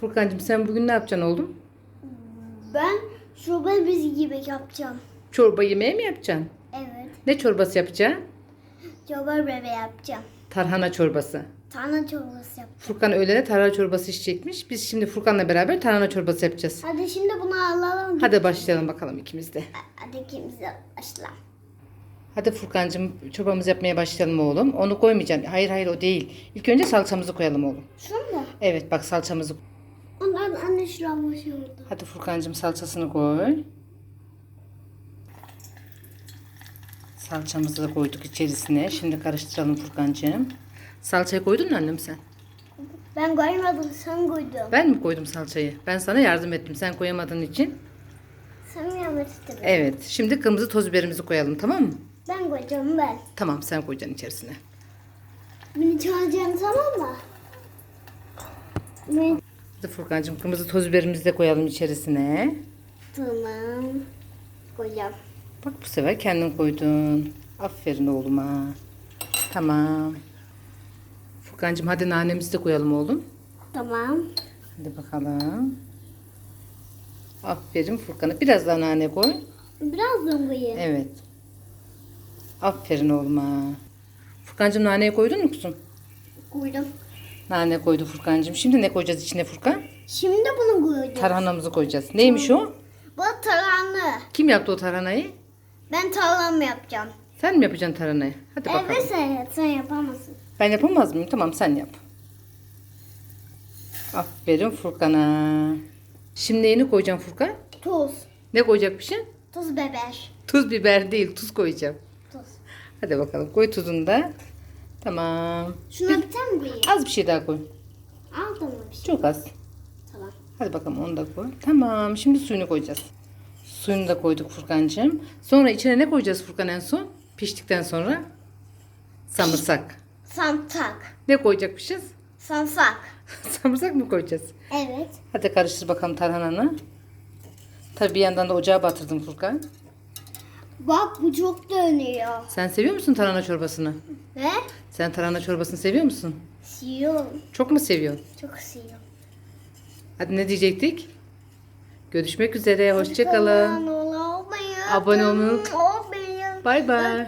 Furkancığım sen bugün ne yapacaksın oğlum? Ben şurada biz gibi yapacağım. Çorba yemeği mi yapacaksın? Evet. Ne çorbası yapacaksın? Çorba bebe yapacağım. Tarhana çorbası. Tane çorbası yap. Furkan öğlene tarhana çorbası içecekmiş. Biz şimdi Furkan'la beraber tarhana çorbası yapacağız. Hadi şimdi bunu alalım. Hadi başlayalım bakalım ikimiz de. Hadi ikimiz de başla. Hadi Furkancığım çorbamızı yapmaya başlayalım oğlum. Onu koymayacaksın. Hayır hayır o değil. İlk önce salçamızı koyalım oğlum. Şunu mu? Evet bak salçamızı. Ondan anne şuraya başlıyordu. Hadi Furkancığım salçasını koy. Salçamızı da koyduk içerisine. Şimdi karıştıralım Furkancığım. Salçayı koydun mu annem sen? Ben koymadım sen koydun. Ben mi koydum salçayı? Ben sana yardım ettim. Sen koyamadığın için. Sen yapmak istedin? Evet. Şimdi kırmızı toz biberimizi koyalım tamam mı? Ben koyacağım ben. Tamam sen koyacaksın içerisine. Beni çağıracaksın tamam mı? Ben... Hadi Furkancığım kırmızı toz biberimizi de koyalım içerisine. Tamam. Koyacağım. Bak bu sefer kendin koydun. Aferin oğluma. Tamam. Furkancığım hadi nanemizi de koyalım oğlum. Tamam. Hadi bakalım. Aferin Furkan'a. Biraz daha nane koy. Biraz da koyayım. Evet. Aferin oğluma. Furkancığım naneyi koydun mu kuzum? Koydum. Nane koydu Furkancığım. Şimdi ne koyacağız içine Furkan? Şimdi bunu koyacağım. Tarhanamızı koyacağız. Neymiş o? Bu tarhanı. Kim yaptı o tarhanayı? Ben tarhanamı yapacağım. Sen mi yapacaksın tarhanayı? Hadi bakalım. Evet sen, sen yapamazsın. Ben yapamaz mıyım? Tamam sen yap. Aferin Furkan'a. Şimdi neyini koyacağım Furkan? Tuz. Ne koyacakmışsın? Tuz biber. Tuz biber değil tuz koyacağım. Tuz. Hadi bakalım koy tuzunu da. Tamam. Şuna bir tane mi koyayım? Az bir şey daha koy. Aldın mı bir şey? Çok az. Tamam. Hadi bakalım onu da koy. Tamam şimdi suyunu koyacağız. Suyunu da koyduk Furkan'cığım. Sonra içine ne koyacağız Furkan en son? Piştikten sonra? Samırsak. Samsak. Ne koyacakmışız? Samsak. Samırsak mı koyacağız? Evet. Hadi karıştır bakalım tarhananı. Tabii bir yandan da ocağa batırdım Furkan. Bak bu çok dönüyor. Sen seviyor musun tarhana çorbasını? Ve Sen tarhana çorbasını seviyor musun? siyon. Çok mu seviyorsun? Çok siyon. Hadi ne diyecektik? Görüşmek üzere. Hoşçakalın. Abone olmayı. Abone olmayı-. Bay bay.